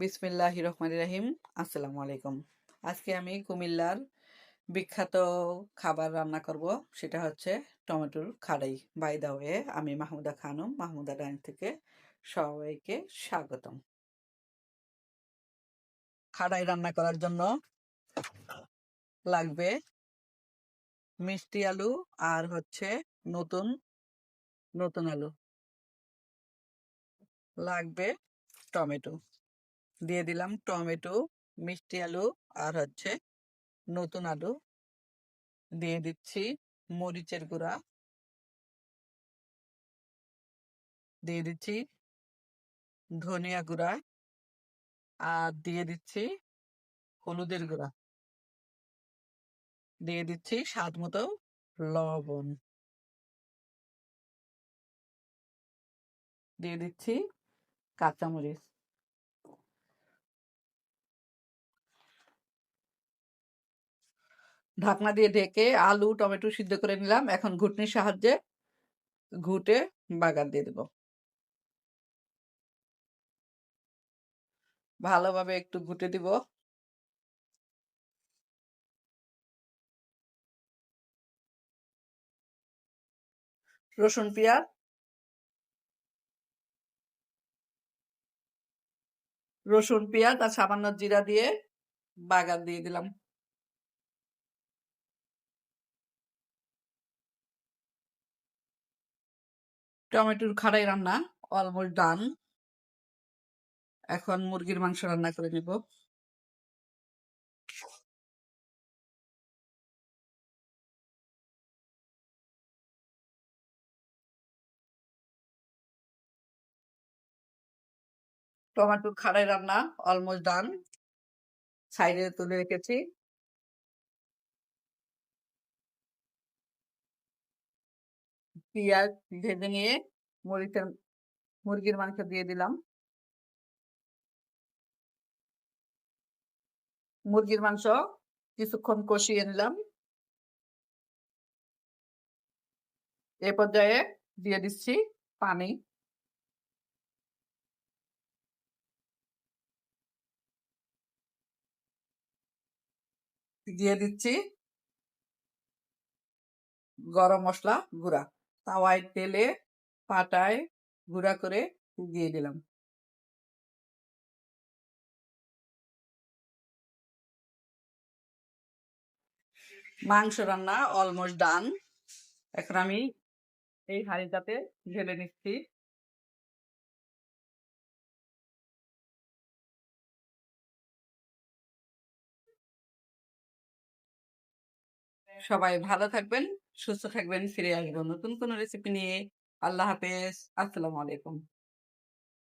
বিসমিল্লাহ রহমান রাহিম। আসসালামু আলাইকুম। আজকে আমি কুমিল্লার বিখ্যাত খাবার রান্না করব, সেটা হচ্ছে টমেটোর খাড়াই। বাই দা ওয়ে আমি মাহমুদা খানম, মাহমুদা ডাইন থেকে সবাইকে স্বাগতম। খাড়াই রান্না করার জন্য লাগবে মিষ্টি আলু আর হচ্ছে নতুন নতুন আলু। লাগবে টমেটো। দিয়ে দিলাম টমেটো, মিষ্টি আলু আর হচ্ছে নতুন আলু। দিয়ে দিচ্ছি মরিচের গুঁড়া। দিয়ে দিচ্ছি ধনিয়া গুঁড়া। আর দিয়ে দিচ্ছি হলুদের গুঁড়া। দিয়ে দিচ্ছি স্বাদ মতো লবণ। দিয়ে দিচ্ছি কাঁচামরিচ। ঢাকনা দিয়ে ঢেকে আলু, টমেটো সিদ্ধ করে নিলাম। এখন ঘুটনির সাহায্যে ঘুটে বাগার দিয়ে দেব। ভালোভাবে একটু ঘুটে দিব। রসুন, পেঁয়াজ। রসুন, পেঁয়াজ আর সামান্য জিরা দিয়ে বাগার দিয়ে দিলাম। টমেটোর খাড়াই রান্না, অলমোস্ট ডান। এখন মুরগির মাংস রান্না করে নেব। টমেটোর খাড়াই রান্না, অলমোস্ট ডান। সাইডে তুলে রেখেছি। পেঁয়াজ ভেজে নিয়ে মরিচের, মুরগির মাংস দিয়ে দিলাম। মুরগির মাংস কিছুক্ষণ কষিয়ে নিলাম। এ পর্যায়ে দিয়ে দিচ্ছি পানি। দিয়ে দিচ্ছি গরম মশলা গুঁড়া। তাওয়ায় তেলে পাটায় গুঁড়া করে দিয়ে দিলাম। মাংস রান্না অলমোস্ট ডান এখন আমি এই হাঁড়িটাতে ঢেলে নিচ্ছি। সবাই ভালো থাকবেন। সুস্থ থাকবেন ফিরে আসব। নতুন কোন রেসিপি নিয়ে আল্লাহ হাফেজ। আসসালামু আলাইকুম।